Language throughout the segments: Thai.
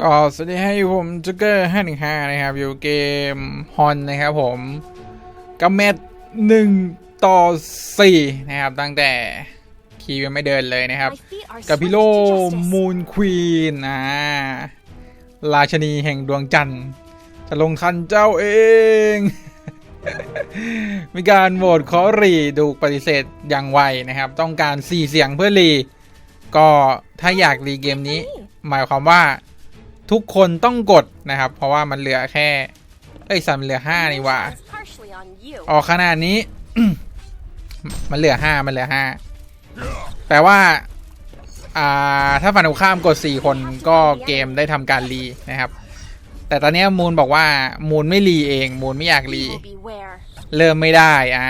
ก็สวัสดีให้ผมจ็กเกอร์ห้าหนึ่งห้านะครับ อยู่เกมฮอนนะครับผมกับแมตหนึ่งต่อสี่นะครับ ตั้งแต่คีย์ยังไม่เดินเลยนะครับ กับพิโลมูนควีนอ่าราชนีแห่งดวงจันทร์ จะลงทันเจ้าเอง มีการโหวตขอรีดูปฏิเสธอย่างไวนะครับ ต้องการ 4 เสียงเพื่อรี ก็ถ้าอยากรีเกมนี้ หมายความว่า ทุกคนต้องกดนะครับ เพราะว่ามันเหลือแค่เอ้ยสัมนเหลือ5นี่หว่าออกขนาดนี้ มันเหลือ5มันเหลือ5แปลว่า อ่า ถ้าฝั่งตรงข้ามกด4คนก็เกมได้ทำการรีนะครับ แต่ตอนนี้มูลบอกว่ามูลไม่รีเอง มูลไม่อยากรีเริ่มไม่ได้อ่า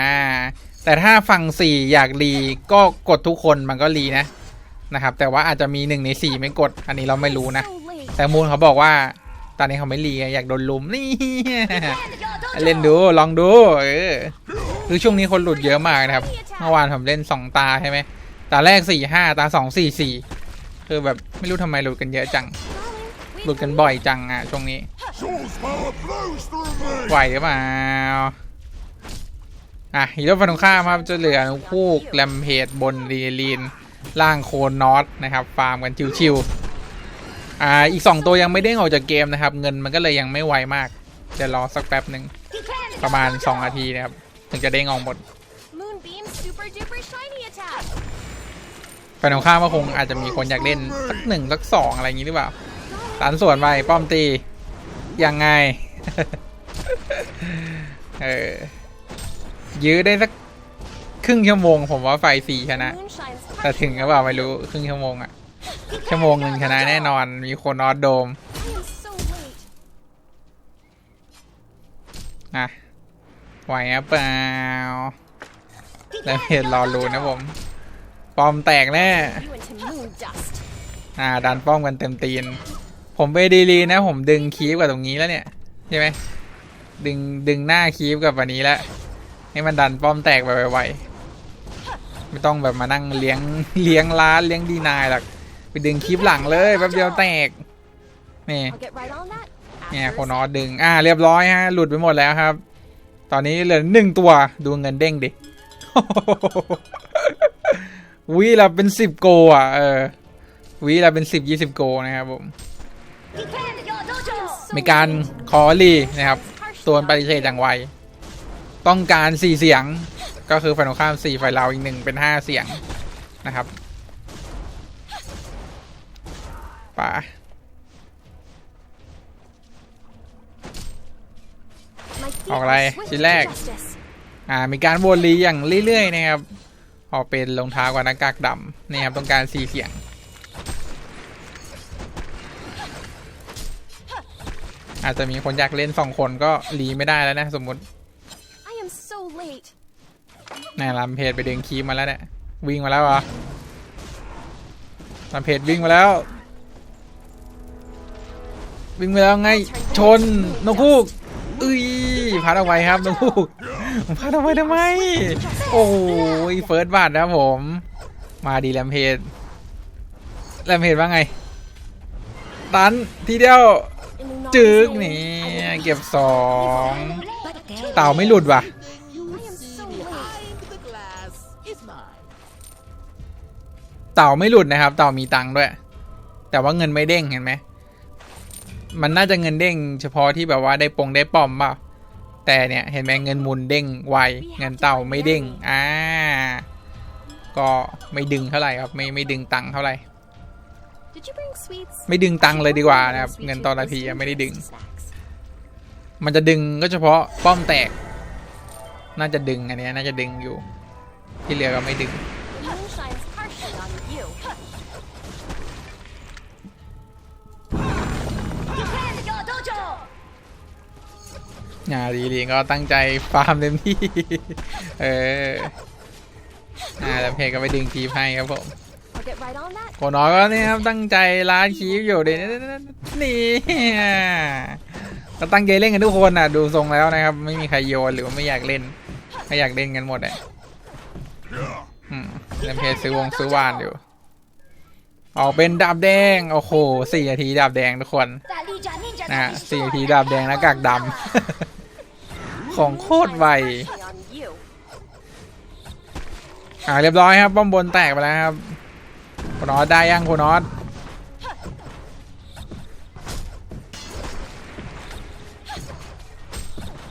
แต่ถ้าฝั่งสี่อยากรีก็กดทุกคนมันก็รีนะนะครับ แต่ว่าอาจจะมีหนึ่งในสี่ไม่กด อันนี้เราไม่รู้นะ แต่มูลเขาบอกว่า ตอนนี้เขาไม่รีอยากโดนลุมนี่เล่นดูลองดูเออคือช่วงนี้คนหลุดเยอะมากนะครับเมื่อวานผมเล่นสองตาใช่ไหมตาแรกสี่ห้าตาสองสี่สี่คือแบบไม่รู้ทำไมหลุดกันเยอะจังหลุดกันบ่อยจังอะช่วงนี้ไหวหรือเปล่าอะฮีโร่ฟันตรงข้ามครับจะเหลือคู่แลมเพจบนรีลีนล่างโคนนอตนะครับ ฟาร์มกันชิวๆ อ่าอีก 2 ตัวยังไม่เด้งออกจากเกมนะครับ เงินมันก็เลยยังไม่ไวมาก จะรอสักแป๊บหนึ่งประมาณ 2 นาทีนะครับ ถึงจะเด้งออกหมดฟันตรงข้ามก็คงอาจจะมีคนอยากเล่นสักหนึ่งสักสองอะไรอย่างนี้หรือเปล่าตันส่วนไปป้อมตียังไงเออยื้อได้สักครึ่งชั่วโมง ผมว่าไฟสี่ชนะ แต่ถึงหรือเปล่าไม่รู้ครึ่งชั่วโมงอะ ชั่วโมงหนึ่งชนะแน่นอน มีคนออดโดม อะ ไหวเปล่า แล้วเพจรอรูนะผม ปอมแตกแน่ อ่า ดันป้อมกันเต็มตีน ผมไปดีลีนะ ผมดึงคีฟกับตรงนี้แล้วเนี่ย ใช่ไหม ดึง ดึงหน้าคีฟกับอันนี้แล้ว ให้มันดันป้อมแตกไปไวๆไม่ต้องแบบมานั่งเลี้ยง เลี้ยงล้าน เลี้ยงดีนายหรอก ไปดึงคลิปหลังเลยแป๊บเดียวแตกนี่เนี่ยโคนอสดึงอ่าเรียบร้อยฮะหลุดไปหมดแล้วครับ ตอนนี้เหลือหนึ่งตัวดูเงินเด้งดิวีเราเป็นสิบโกอะเออวีเราเป็นสิบยี่สิบโกนะครับผมมีการขอรีนะครับตัวปฏิเสธอย่างไว ต้องการสี่เสียงก็คือฝ่ายตรงข้ามสี่ฝ่ายเราอีกหนึ่งเป็นห้าเสียงนะครับ ป่าออกอะไรชิ้นแรก อ่า มีการโบนลีอย่างเรื่อยๆนะครับ ออกเป็นรองเท้ากับหน้ากากดำนี่ครับต้องการสีเสียง อาจจะมีคนอยากเล่นสองคนก็รีไม่ได้แล้วนะสมมติแน่ลำเพจไปดึงคีย์มาแล้วเนี่ยวิ่งมาแล้วเหรอลำเพจวิ่งมาแล้ว วิ่งมาแล้วไงชนนกคูกอุ้ยพาดเอาไว้ครับนกคูกพาดเอาไว้ทำไม โอ้ยเฟิร์สบาทนะผม มาดีแลมเพจแลมเพจว่าไง ตันทีเดียวจึกนี่เก็บสองเต่าไม่หลุดว่ะเต่าไม่หลุดนะครับ เต่ามีตังค์ด้วย แต่ว่าเงินไม่เด้งเห็นไหม มันน่าจะเงินเด้ง เฉพาะที่แบบว่าได้ปงได้ป้อมเปล่าแต่เนี่ยเห็นไหมเงินหมุนเด้งไวเงินเต่าไม่เด้งอ่าก็ไม่ดึงเท่าไหร่ครับไม่ไม่ดึงตังค์เท่าไหร่ไม่ดึงตังค์เลยดีกว่านะครับเงินต่อนาทีไม่ได้ดึง มันจะดึงก็เฉพาะป้อมแตก น่าจะดึงอันนี้น่าจะดึงอยู่ ที่เหลือก็ไม่ดึง อ่าดีๆก็ตั้งใจฟาร์มเต็มที่ เอออ่าแล้วเพจก็ไปดึงคีบให้ครับผมโกน้อยก็เนี่ยครับตั้งใจล้านคีบอยู่เดี๋นี่ก็ตั้งใจเล่นกันทุกคนอะดูทรงแล้วนะครับ ไม่มีใครโยนหรือว่าไม่อยากเล่นไม่อยากเล่นกันหมดอะอืล้วเพจซื้อวงซื้อวานอยู่ออกเป็นดาบแดง โอ้โหสี่นาทีดาบแดงทุกคนนะสี่นาทีดาบแดงแล้วกากดำ ของโคตรไว on you. อ่าเรียบร้อยครับป้อมบนแตกไปแล้วครับโคนอตได้ยังโคนอต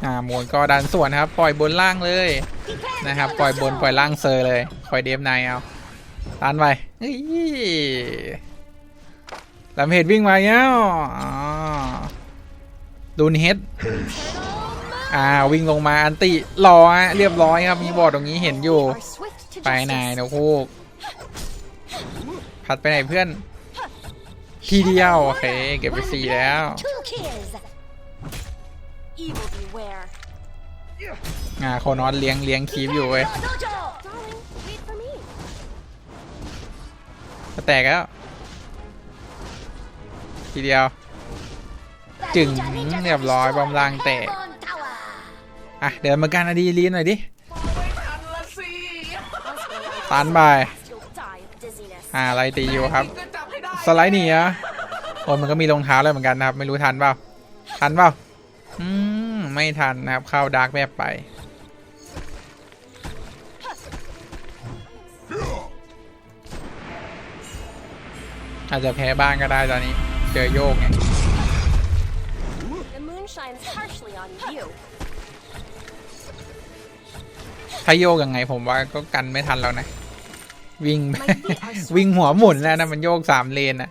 อ่ามวนก็ดันส่วนครับ ปล่อยบนล่างเลยนะครับ ปล่อยบนปล่อยล่างเซอร์เลยคอยเดฟนายเอาตันไปเฮ้ยลำเหตุวิ่งมาแล้วอ๋อดูนเฮด อ่าวิ่งลงมาอันติรอฮะเรียบร้อยครับมีบอดตรงนี้เห็นอยู่ ไปไหนนะพูกพัดไปไหนเพื่อน ทีเดียว โอเค เก็บไปสี่แล้ว อ่าโคนอสเลี้ยงเลี้ยงคีบอยู่เว้ยจะแตกแล้ว ทีเดียว จึงเรียบร้อยบอมลางแตก อะเดินมาการอดีลีนหน่อยดิตันไป You'll die of dizziness. อ่าไล่ตีอยู่ครับ สไลด์หนีอะโอ้มันก็มีรองเท้าแล้วเหมือนกันนะครับ ไม่รู้ทันเปล่าทันเปล่าอืมไม่ทันนะครับ เข้าดาร์กแบบไปอาจจะแพ้บ้างก็ได้ตอนนี้ เจอโยกไง ถ้าโยกยังไงผมว่าก็กันไม่ทันแล้วนะ วิ่ง วิ่งหัวหมุนแล้วนะ มันโยกสามเลนอะ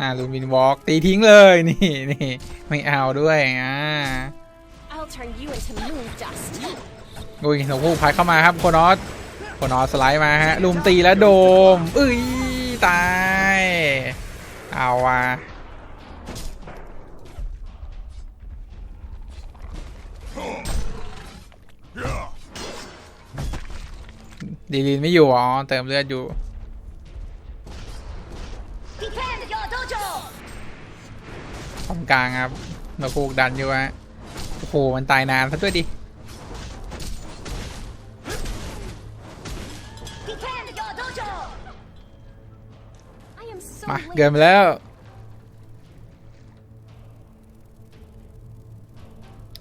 อ่าลูมินวอล์กตีทิ้งเลยนี่นี่ไม่เอาด้วยอ่า I'll turn you into moon dust. อุ้ยหนูผู้พัดเข้ามาครับโคนอสโคนอสสไลด์มาฮะลุมตีแล้วโดมเอ้ยตาย เอาว่ะ ดีลินไม่อยู่อ๋อเติมเลือดอยู่ defend your dojo ตรงกลางครับมาพูกดันอยู่ฮะโอ้โหมันตายนานซะด้วยดิ defend your dojo I am so มา late. เกินไปแล้ว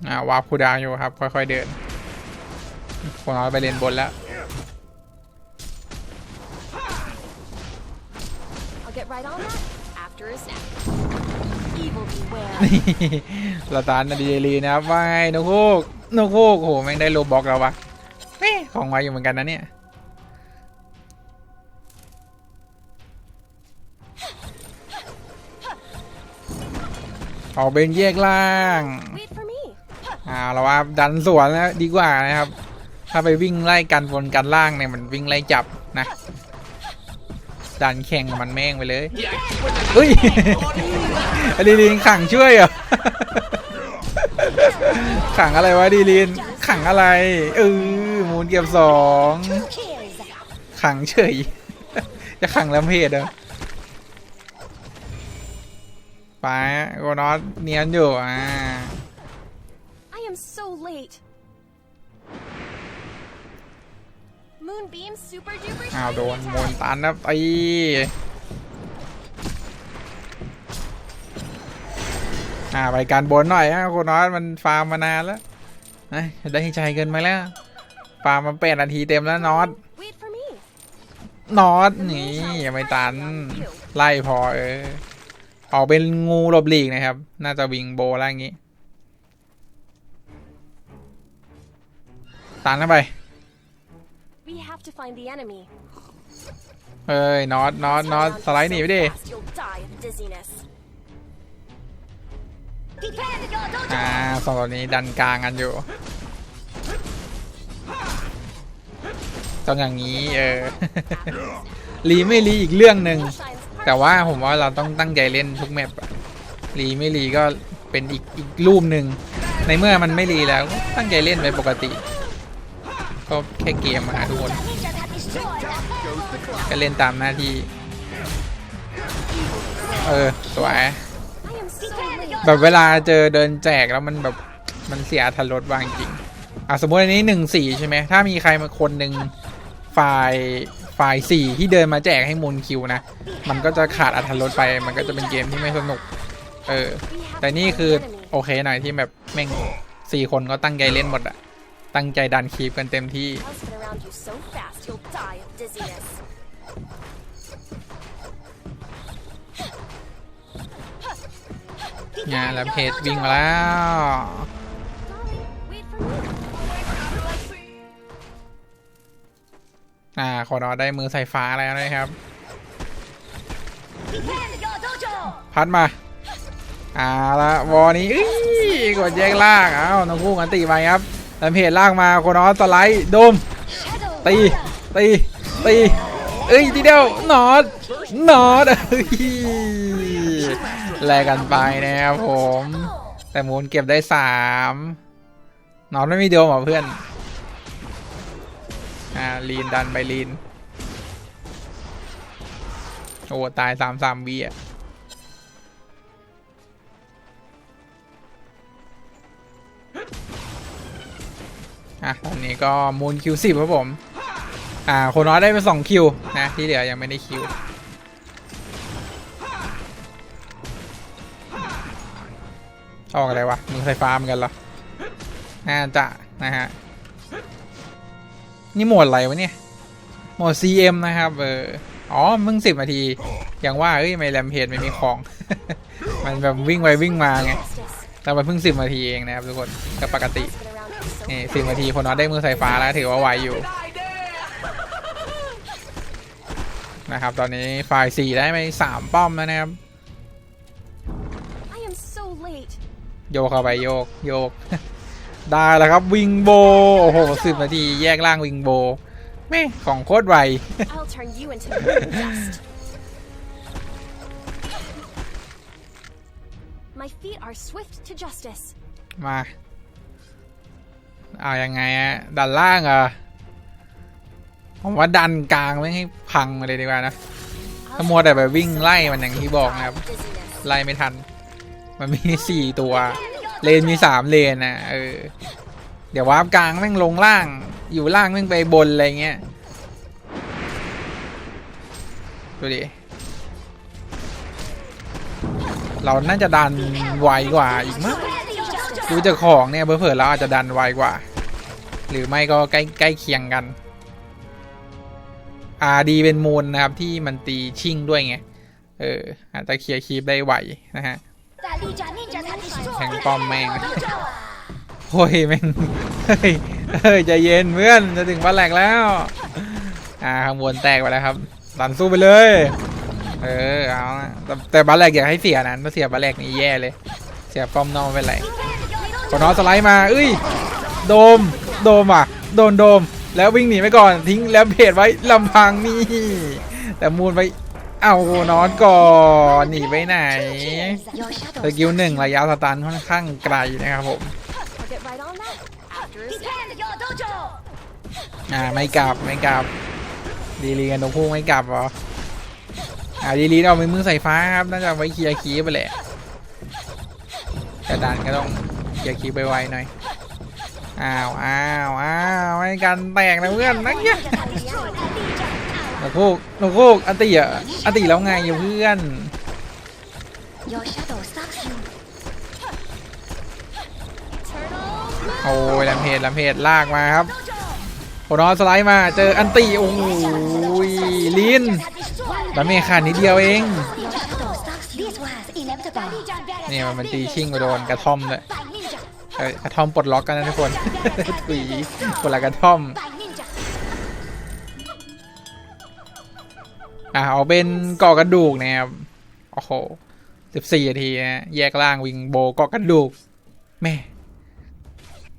อ่าวาร์ปคูลดาวน์อยู่ครับ ค่อยๆเดินคนน้อยไปเลนบนแล้ว get right on that after a snack. Evil beware. เราตานนาดีเดลีนะครับว่าไงนกฮูกนกฮูกโอ้โหแม่งได้โลบ็อกแล้ววะเฮ้ของไวอยู่เหมือนกันนะเนี่ย ออกเป็นแยกล่าง Wait for me. อ่าเราว่าดันสวนแล้วดีกว่านะครับ ถ้าไปวิ่งไล่กันบนกันล่างเนี่ยมันวิ่งไล่จับนะ ดันแข่งมันแม่งไปเลยเฮ้ยดีลินขังช่วยเหรอขังอะไรวะดีลินขังอะไรเออมูนเก็บสองขังเฉย จะขังลำเพจเหรอไปโกนอสเนียนอยู่อ่า อ้าว shiny โดนมน attack. ตันนะไออ่าไปการบนหน่อยฮะโคนอสมันฟาร์มมานานแล้วนะได้ใจเกินไปแล้ว ฟาร์มมาแปดนาทีเต็มแล้วนอต Wait for me. นอตนี่ยังไม่ตัน ไล่พอเออออกเป็นงูหลบหลีกนะครับ น่าจะวิงโบแล้วอย่างงี้ ตันเข้าไป We have to find the enemy. เอ้ยนอตนอตนอต Touch สไลด์หนีไปดิ so fast You'll die of dizziness. defend your dojo อ่าสองตัวนี้ดันกลางกันอยู่ต้องอย่างนี้เออ รีไม่รีอีกเรื่องหนึ่ง Shines แต่ว่าผมว่าเราต้องตั้งใจเล่นทุกแมปอะรีไม่รีก็เป็นอีกอีกรูปหนึ่ง ในเมื่อมันไม่รีแล้วก็ตั้งใจเล่นไปปกติ ก็แค่เกมอะทุกคนก็เล่นตามหน้าที่ เออสวยแบบเวลาเจอเดินแจกแล้วมันแบบมันเสียทันรถบางจริงอะสมมติอันนี้หนึ่งสี่ใช่ไหมถ้ามีใครมาคนหนึ่งฝ่ายฝ่ายสี่ที่เดินมาแจกให้มูลคิวนะ มันก็จะขาดอัธรสไป มันก็จะเป็นเกมที่ไม่สนุก เออ แต่นี่คือโอเคหน่อยที่แบบแม่งสี่คนก็ตั้งใจเล่นหมดอะ ตั้งใจดันคีปกันเต็มที่ I'll spin around you so fast you'll die of dizziness. งานแล้วเพจวิ่งมาแล้ว Darling, wait for me. อ่าขอนอได้มือสายฟ้าแล้วนะครับ Defend your dojo! พัดมาอ่าละวอนี้อื้อกดแยกล่างอ้าวน้องคู่กันตีไปครับ แล้วเพจล่างมาโคนอสไลด์โดมตีตีตีเอ้ยทีเดียวนอดหนอดเอ้ยแลกกันไปนะครับผม แต่มูลเก็บได้สามนอนไม่มีโดมเหรอเพื่อน อ่าลีนดันไปลีน โอ้ ตายสามสามวีอะ อะตอนนี้ก็มูลคิวสิบครับผม อ่าคนน้อยได้ไปสองคิวนะ ที่เหลือยังไม่ได้คิวออกอะไรวะ มึงไฟฟ้าเหมือนกันเหรอ น่าจะนะฮะ นี่หมดอะไรวะเนี่ย หมด CM นะครับเอออ๋อมึงสิบนาที อย่างว่าเอ้ยไม่แรมเพจไม่มีของ มันแบบวิ่งไปวิ่งมาไง แต่มันเพิ่งสิบนาทีเองนะครับทุกคนก็ปกติ I'll spin around you so นี่สิบนาทีคนน้อยได้มือสายฟ้าแล้วถือว่าไวอยู่ นะครับ ตอนนี้ฝ่ายสี่ได้ไปสามป้อมแล้วนะครับ I am so late. โยกเข้าไปโยกโยก ได้แล้วครับวิงโบ โอ้โหสิบนาทีแยกล่างวิงโบแม่ของโคตรไว I'll turn เอายังไงอะดันล่างเหรอผมว่าดันกลางไม่ให้พังมาเลยดีกว่านะ I'll ถ้ามัวแต่แบบวิ่งไล่มันอย่างที่บอกนะครับ dizziness. ไล่ไม่ทัน มันมีสี่ตัว เลนมีสามเลนนะเออ เดี๋ยววาร์ปกลางแม่งลงล่าง อยู่ล่างแม่งไปบนอะไรเงี้ย ดูดิ เราน่าจะดันไวกว่าอีกมั้ง Defend your dojo! ดูจะของเนี่ยเบอร์เผื่อเราอาจจะดันไวกว่า หรือไม่ก็ใกล้ใกล้เคียงกันอาดีเป็นมูลนะครับที่มันตีชิงด้วยไง เออ อาจจะเคลียร์คีบได้ไวนะฮะแทงป้อมแม่งโอ้ยแม่งเฮ้ยใจเย็นเพื่อนจะถึงบ้านแหลกแล้ว อ่าข้างบนแตกไปแล้วครับดันสู้ไปเลย เออเอาแต่แต่บ้านแหลกอยากให้เสียนะเมื่อเสียบ้านแหลกนี่แย่เลย เสียป้อมนอกไปเลย ขอนอสไลด์มาเอ้ยโดมโดมอะโดนโดมแล้ววิ่งหนีไปก่อนทิ้งแล้วเพจไว้ลำพังนี่ แต่มูลไปเอานอนก่อนหนีไปไหนสกิลหนึ่งระยะสตันค่อนข้างไกลนะครับผมอ่าไม่กลับไม่กลับดีลีกันตรงพุ่งไม่กลับเหรออ่าดีลีเอามือมือใส่ฟ้าครับน่าจะไว้เคลียร์คีไปแหละกระดานก็ต้อง เคลียร์คีย์ไปไวๆหน่อย อ้าวอ้าวอ้าวไม่กันแตกนะเพื่อนนักเนี่ยะหนูคูกหนูคูกอันติอะอันติแล้วไงอยู่เพื่อนโอ้ยลำเพจลำเพจลากมาครับโคนอสไลด์มาเจออันติโอ้ยลิน他 destroy ลำเพจขาดนิดเดียวเองนี่มันตีชิ่งไปโดนกระท่อมเลย กระท่อมปลดล็อกกันนะทุกคนถุยคนละกระท่อม By ninja อ่าเอาเป็นก่อกระดูกนะครับ โอ้โหสิบสี่นาทีนะแยกล่างวิงโบก่อกระดูก แม่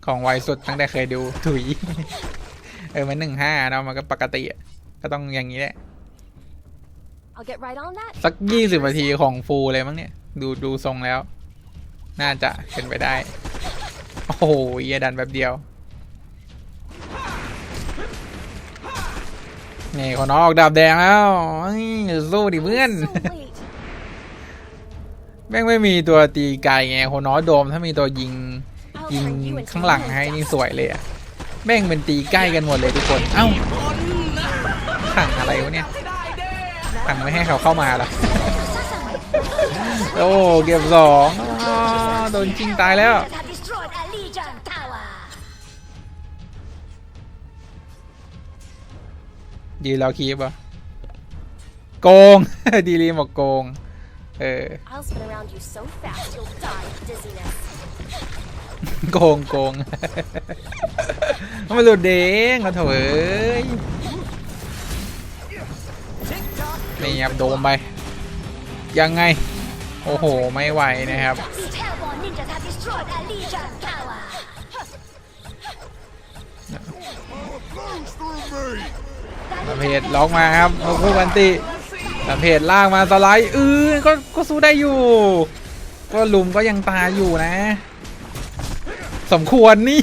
ของไวสุดตั้งแต่เคยดูถุย เออมันหนึ่งห้าเนาะมันก็ปกติอะก็ต้องอย่างนี้แหละ I'll get right on that สักยี่สิบนาทีของฟูลเลยมั้งเนี่ย ดูดูทรงแล้ว น่าจะเป็นไปได้ โอ้โหเยดันแบบเดียวนี่คนน้องออกดาบแดงแล้วสู้ดิเพื่อนแม่งไม่มีตัวตีไกลไงคนน้อยโดมถ้ามีตัวยิงยิงข้างหลังให้นี่สวยเลยอะแม่งเป็นตีใกล้กันหมดเลยทุกคน เอ้าขังอะไรวะเนี่ยตั้งไม่ให้เขาเข้ามาหรอโอ้เก็บสองโดนจริงตายแล้ว ยืนรอคีบอะโกง ดีรีบอกโกง เออ I'll spin around you so fast you'll die of dizziness. โกงโกงมันหลุดเด้งก็เถอะเอ้ยนี่ครับโดมไป ยังไง โอ้โห ไม่ไหวนะครับ These hellborn ninjas have destroyed a Legion tower. ลำเพจล็อกมาครับโอ้โหวันติลำเพจลากมาสไลด์เออก็ก็สู้ได้อยู่ ก็ลุมก็ยังตายอยู่นะ สมควรนี่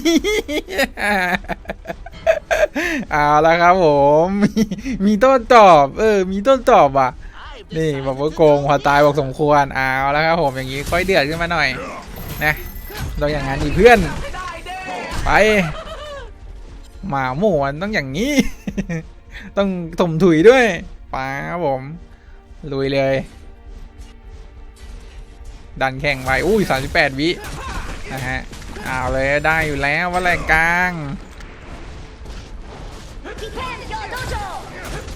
เอาละครับผม มีมีต้นตอบ เออ มีต้นตอบอะ นี่บอกว่าโกงพอตายบอกสมควรเอาล้วครับผมอย่างนี้ค่อยเดือดขึ้นมาหน่อยนะเราอย่างนั้นดีเพื่อน ไป หมาหมูมันต้องอย่างนี้ ต้องถมถุยด้วยปครับผมลุยเลย ดันแข่งไปอุ้ยสามสิบแปดวินะฮะเอาเลยได้อยู่แล้วว่าแรงกลาง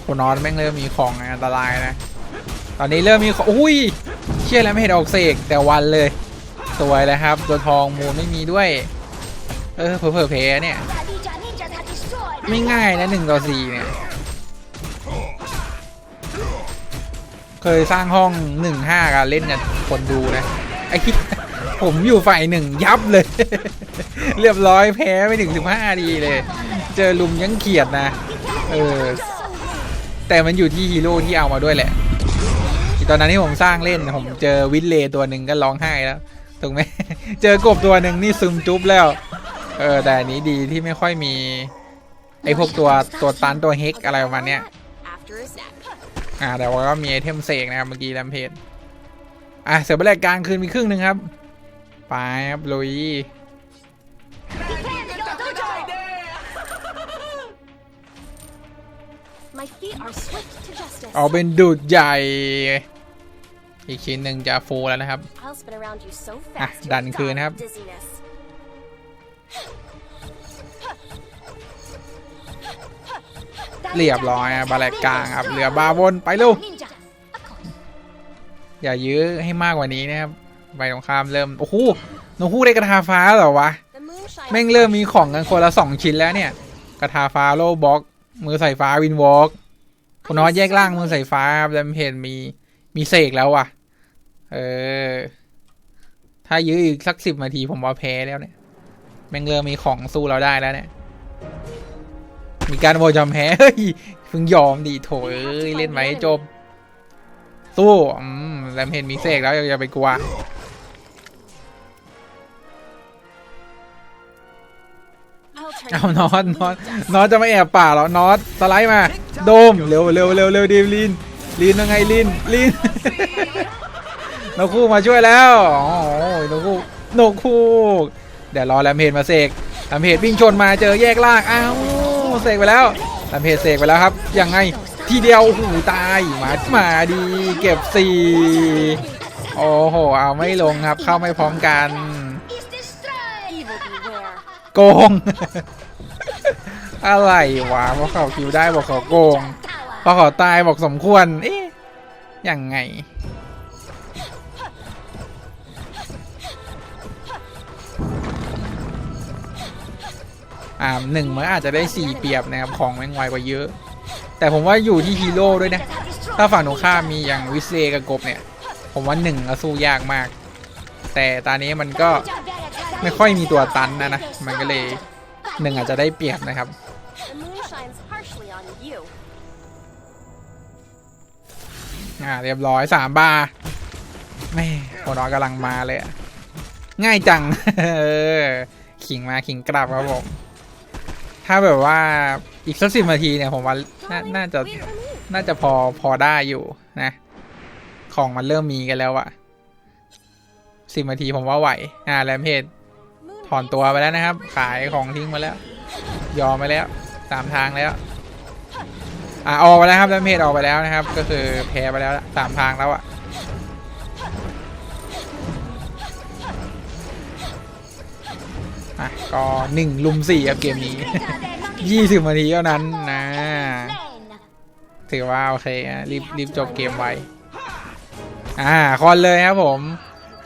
คุณนอนแม่งเริ่มมีของอันตรายนะ ตอนนี้เริ่มมีของอุ้ยเชื่อแล้วไม่เห็นออกเสกแต่วันเลย สวยเลยครับ ตัวทองมูลไม่มีด้วย เออเผลอเพเนี่ย ไม่ง่ายนะหนึ่งต่อสี่เนี่ย เคยสร้างห้องหนึ่งห้ากันเล่นกับคนดูนะไอ้ที่ผมอยู่ฝ่ายหนึ่งยับเลย เรียบร้อยแพ้ไม่ถึงสิบห้าดีเลย เจอลุมยังเขียดนะ เออ แต่มันอยู่ที่ฮีโร่ที่เอามาด้วยแหละ ตอนนั้นที่ผมสร้างเล่นผมเจอวินเลตัวหนึ่งก็ร้องไห้แล้วถูกไหมเจอกบตัวหนึ่งนี่ซึมจุ๊บแล้ว เออแต่อันนี้ดีที่ไม่ค่อยมี ไอ้พวกตัวตัวตันตัวเฮก I'll อะไร get ประมาณ on เนี้ย that After a snack. อ่าแต่ว่าก็มีไอเทมเสกนะครับเมื่อกี้แรมเพจอะเสือแรกกลางคืนมีครึ่งหนึ่งครับไปครับลุย Defend your dojo. My feet are swift to justice. เอาเป็นดูดใหญ่ อีกชิ้นหนึ่งจะฟูลแล้วนะครับ I'll spin around you so อะ fast ดัน you'll คืน die ครับ เรียบร้อยอะบาแลกกลางครับเหลือบาบนไปลูกอย่ายื้อให้มากกว่านี้นะครับไปตรงข้ามเริ่มโอ้โหหนูฮู้ได้กระทาฟ้าเหรอวะแม่งเริ่มมีของกันคนละสองชิ้นแล้วเนี่ย กระทาฟ้าโลบล็อก มือใส่ฟ้าวินวอล์กคุณน้อยแยกล่างมือใส่ฟ้าแล้วเห็นมีมีเสกแล้วว่ะ เออ ถ้ายื้ออีกสักสิบนาทีผมว่าแพ้แล้วเนี่ย แม่งเริ่มมีของสู้เราได้แล้วเนี่ย มีการโหวตยอมแพ้เฮ้ยเพิ่งยอมดีโถเอ้ยเล่นไหมจบสู้อืมแล้วเห็นมีเสกแล้วอย่าไปกลัว I'll turn เอา you นอตนอตนอตจะไม่แอบป่าเหรอนอตสไลด์มา โดมเร็วเร็วเร็วเร็วดีมลีนลีนยังไงลีนลีนนกคู่มาช่วยแล้วอ๋อนกคู่นกคู่เดี๋ยวรอแลมเพจมาเสกแลมเพจวิ่งชนมาเจอแยกล่างอ้าว เสกไปแล้วลมเพจเสกไปแล้วครับ ยังไงทีเดียวหูตายมามาดี เก็บสี่โอ้โห เอาไม่ลงครับ เข้าไม่พร้อมกัน โกง อะไรวะพอเขาคิวได้บอกเขาโกง พอเขาตายบอกสมควร เอ๊ะยังไง อ่าหนึ่งมันอาจจะได้สี่เปรียบนะครับของแม่งไวกว่าเยอะ แต่ผมว่าอยู่ที่ฮีโร่ด้วยนะ ถ้าฝั่งตรงข้ามมีอย่างวิเลกับกบเนี่ย ผมว่าหนึ่งก็สู้ยากมาก แต่ตอนนี้มันก็ไม่ค่อยมีตัวตันนะนะ มันก็เลยหนึ่งอาจจะได้เปรียบนะครับอ่าเรียบร้อยสามบาร์แม่โคน้อกำลังมาเลยอะง่ายจังขิงมาขิงกลับครับผม ถ้าแบบว่าอีกสักสิบนาทีเนี่ยผมว่าน่าน่าจะ Wait for me. น่าจะพอพอได้อยู่นะ ของมันเริ่มมีกันแล้วอะสิบนาทีผมว่าไหว อ่าแรมเพจ Moon ถอนตัวไปแล้วนะครับ ขายของทิ้งมาแล้ว ยอมไปแล้วตามทางแล้ว อะออกไปแล้วครับดาเมจออกไปแล้วนะครับ ก็คือแพ้ไปแล้วละสามทางแล้วอะะก็หนึ่งลุมสี่ครับเกมนี้ยี่สิบนาทีเท่านั้นนะ ถือว่าโอเคอะรีบรีบจบเกมไวอ่าคอนเลยครับผม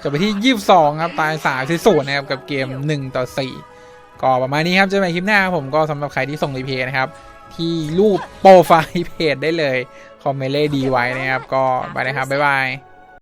จบไปที่22ครับตาย3ที่ศูนย์นะครับ กับเกม1ต่อ4ก็ประมาณนี้ครับเจอกันคลิปหน้าครับผมก็สำหรับใครที่ส่งรีเพย์นะครับ ที่รูปโปรไฟล์เพจได้เลย คอมเมนต์เลดีไว้นะครับ ก็ไปนะครับ บ๊ายบาย